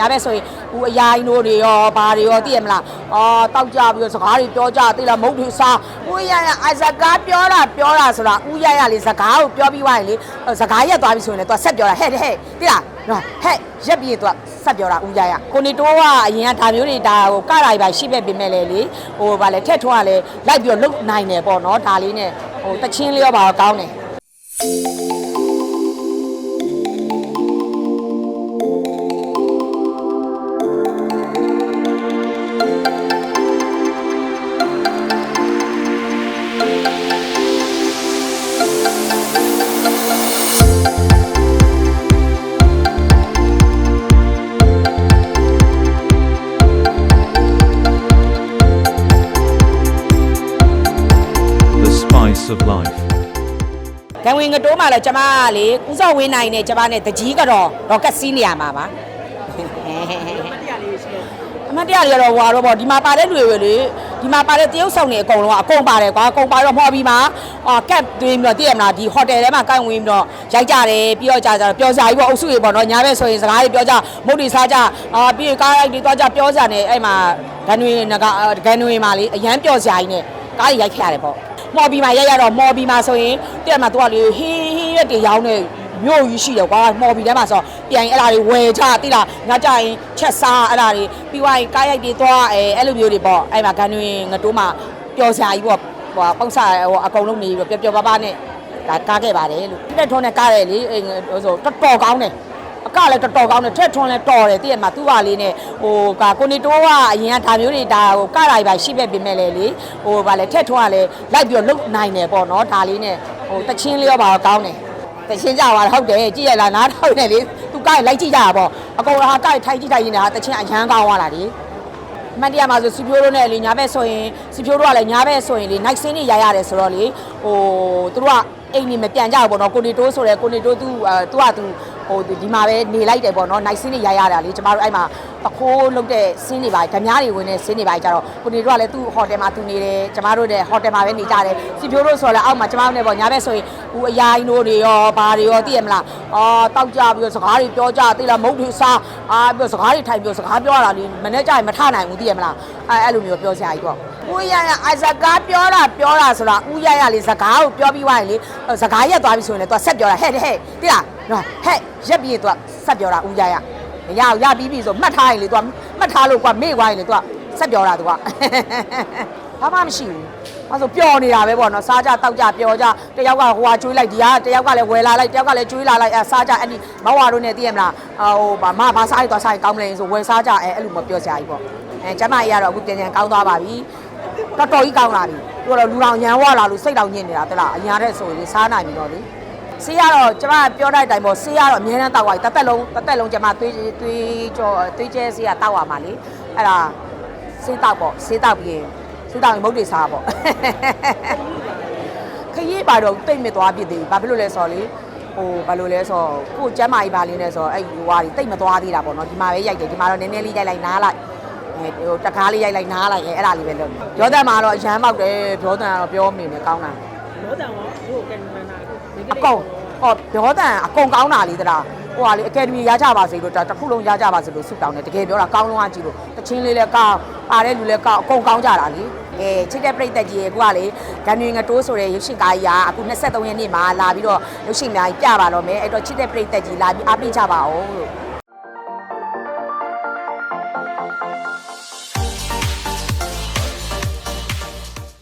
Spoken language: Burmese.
ညာဘက်ဆိုရင်ဦးအရာကြီးတို့တွေရောဘာတွေရောသိရမလားအော်တောက်ကြပြီးတော့စကားတွေပြောကြသိလားမုတ်တွေစားဦးရရအစကားပြောတာပြောတာဆိုတာဦးရရလေစကားကိုပြောပြီးွားရင်လေစကားရက်သွားပြီဆိုရင်လေသူကဆက်ပြောတာဟဲ့ဟဲ့သိလားနော်ဟဲ့ရက်ပြီးသူကဆက်ပြောတာဦးရရကိုနေတိုးကအရင်ကဒါမျိုးတွေဒါဟိုကတာတွေပါရှိပဲပြင်မဲ့လေလေဟိုဗာလေထက်ထွန်းကလည်းလိုက်ပြီးတော့လုတ်နိုင်တယ်ပေါ့နော်ဒါလေးနဲ့ဟိုတချင်းလေးရောပါတော့ကောင်းတယ် ကံဝင်ငတိုးမှလည်းကျမကလေဦးစောဝင်းနိုင်နဲ့ကျမနဲ့တကြီးကတော့တော့ကက်စီးနေရမှာပါအမတ်တရားတွေကတော့ဟွာတော့ဗောဒီမှာပါတဲ့လူတွေလေဒီမှာပါတဲ့တရုတ်ဆောင်တွေအကုန်လုံးကအကုန်ပါတယ်ကွာအကုန်ပါတော့ဟောပြီးမှအော်ကက်သွင်းပြီးတော့တည်ရမလားဒီဟိုတယ်ထဲမှာကန့်ဝင်ပြီးတော့ရိုက်ကြတယ်ပြီးတော့ကြာကြတော့ပျော်စရာကြီးပေါ့အုပ်စုတွေပေါ့နော်ညာဘက်ဆိုရင်စကားတွေပြောကြမုတ်တွေစားကြအာပြီးရင်ကားရိုက်တွေသွားကြပြောစရာနဲ့အဲ့မှာဂန်တွေငကဂန်တွေမှာလေအရန်ပျော်စရာကြီးနဲ့ကားတွေရိုက်ခဲ့ရတယ်ပေါ့ မော်ဘီမှာရက်ရတော့မော်ဘီမှာဆိုရင်တဲ့မှာသူကလေဟီးဟီးရက်တွေရောင်းနေမြို့ကြီးရှိတယ်ကွာမော်ဘီထဲမှာဆိုပြန်အဲ့ဒါတွေဝယ်ချတိလားငါကြရင်ချက်စားအဲ့ဒါတွေပြီးသွားရင်ကားရိုက်တွေသွားအဲအဲ့လိုမျိုးတွေပေါ့အဲ့မှာဂန်တွင်ငတိုးမှာပျော်စရာကြီးပေါ့ဟိုပေါက်စားဟိုအကုန်လုံးနေပြီးပျော်ပျော်ပါးပါးနဲ့ဒါကားခဲ့ပါတယ်လို့တက်ထုံးနဲ့ကားတယ်လေအဲ့ဟိုဆိုတော်တော်ကောင်းတယ် အကလည်းတော်တော်ကောင်းတယ်ထက်ထွန်းလည်းတော်တယ်တည့်ရမှာသူ့ဟာလေးနဲ့ဟိုကကိုနေတိုးကအရင်ကဒါမျိုးတွေဒါဟိုကတာတွေပါရှိပဲပြင်မဲ့လေလေဟိုဗာလဲထက်ထွန်းကလည်းလိုက်ပြီးတော့လုတ်နိုင်တယ်ပေါ့နော်ဒါလေးနဲ့ဟိုတချင်းလေးရောပါတော့ကောင်းတယ်တချင်းကြပါတော့ဟုတ်တယ်ကြည့်ရလားနားထောက်နေလေသူကလိုက်ကြည့်ကြတာပေါ့အကုန်လုံးဟာကထိုက်ကြည့်ထိုက်နေတာတချင်းအရန်ကောင်းသွားတာလေအမှန်တရားမှာဆိုစီဖြိုးတို့နဲ့လေညာဘက်ဆိုရင်စီဖြိုးတို့ကလည်းညာဘက်ဆိုရင်လေ night scene တွေရရတယ်ဆိုတော့လေဟိုသူတို့ကအိမ်နေမပြန်ကြဘူးပေါ့နော်ကိုနေတိုးဆိုရဲကိုနေတိုးသူအဲသူကသူ ဟိုဒီမှာပဲနေလိုက်တယ်ပေါ့နော် night scene တွေရရတာလေကျမတို့အဲ့မှာပခိုးလုပ်တဲ့ scene တွေပါဓမြတွေဝင်တဲ့ scene တွေပါကြတော့ကိုနေတို့ကလည်းသူ့ဟိုတယ်မှာသူနေတယ်ကျမတို့တဲ့ဟိုတယ်မှာပဲနေကြတယ်စီဖြိုးတို့ဆိုတော့လည်းအောက်မှာကျမတို့နဲ့ပေါ့ညာဘက်ဆိုရင်ဦးအရာကြီးတို့တွေရောဘာတွေရောသိရမလားအော်တောက်ကြပြီးတော့စကားတွေပြောကြသိလားမုတ်တွေစားအာပြီးတော့စကားတွေထိုင်ပြီးတော့စကားပြောရတာလေမနေ့ကျရင်မထနိုင်ဘူးသိရမလားအဲအဲ့လိုမျိုးပြောစရာကြီးပေါ့ဦးရရအစကားပြောတာပြောတာဆိုတာဦးရရလေစကားကိုပြောပြီးွားရင်လေစကားရက်သွားပြီဆိုရင်လေ तू ဆက်ပြောတာဟဲ့ဟဲ့သိလား နော်ဟဲ့ရက်ပြေးသွားဆက်ပြောတာဦးရရမရရပြီးပြီဆိုမှတ်ထားရင်လေသူကမှတ်ထားလို့ကွာမေ့သွားရင်လေသူကဆက်ပြောတာသူကဘာမှမရှိဘူးအဲဆိုပျော်နေတာပဲပေါ့နော်စားကြတောက်ကြပျော်ကြတယောက်ကဟိုဟာကျွေးလိုက်ဒီဟာတယောက်ကလည်းဝယ်လာလိုက်တယောက်ကလည်းကျွေးလာလိုက်အဲစားကြအဲ့ဒီမဝါတို့နဲ့သိရမလားဟိုဘာမဘာစားလိုက်သွားစားရင်ကောင်းမလဲဆိုဝယ်စားကြအဲအဲ့လိုမပြောကြဘူးပေါ့အဲကျမကြီးကတော့အခုပြန်ပြန်ကောင်းသွားပါပြီတော်တော်ကြီးကောင်းလာပြီသူကတော့လူတော်ညံဝါလာလို့စိတ်တော်ညစ်နေတာတလားအညာတဲ့ဆိုရင်စားနိုင်ပြီတော့လေ ဆေးရတော့ကျမပြောတဲ့အတိုင်းပေါ့ဆေးရတော့အများနဲ့တောက်သွားပြီတစ်သက်လုံးတစ်သက်လုံးကျမသွေးသွေးကြောသွေးကျဲဆေးရတောက်ရမှာလေအဲ့ဒါဆေးတောက်ပေါ့ဆေးတောက်ပြီးရင်ဆေးတောက်ရင်မုတ်တွေစားပေါ့ခရီးပါတော့တိတ်မသွားပြစ်သေးဘူးဘာဖြစ်လို့လဲဆိုတော့လေဟိုဘာလို့လဲဆိုတော့ကိုကျမ်းမာကြီးပါလေးနဲ့ဆိုတော့အဲ့ဟိုဟာတွေတိတ်မသွားသေးတာပေါ့နော်ဒီမှာပဲရိုက်တယ်ဒီမှာတော့နည်းနည်းလေးရိုက်လိုက်နားလိုက်အဲဟိုတကားလေးရိုက်လိုက်နားလိုက်အဲအဲ့ဒါလေးပဲလုပ်တယ်ပြောတတ်မှာတော့အရန်ပေါက်တယ်ပြောတတ်ကတော့ပြောမနေနဲ့ကောင်းတာလောတန်ရောတို့ကင်မရာနာကို အကုန်ဟောပြောတတ်အကုန်ကောင်းတာလေးတလားဟိုဟာလေအကယ်ဒမီရကြပါစေလို့ဒါတစ်ခုလုံးရကြပါစေလို့ဆုတောင်းတယ်တကယ်ပြောတာကောင်းလုံးကကြည့်လို့တချင်းလေးလည်းကောင်းပါတဲ့လူလည်းကောင်းအကုန်ကောင်းကြတာလေအဲချစ်တဲ့ပြိတ္တကြီးရဲ့ကိုကလေဂန်နွေငတိုးဆိုတဲ့ရုပ်ရှင်ကားကြီးကအခု23ရက်နေ့မှာလာပြီးတော့ရုပ်ရှင်များကြီးပြပါတော့မယ်အဲ့တော့ချစ်တဲ့ပြိတ္တကြီးလာပြီးအားပေးကြပါအောင်လို့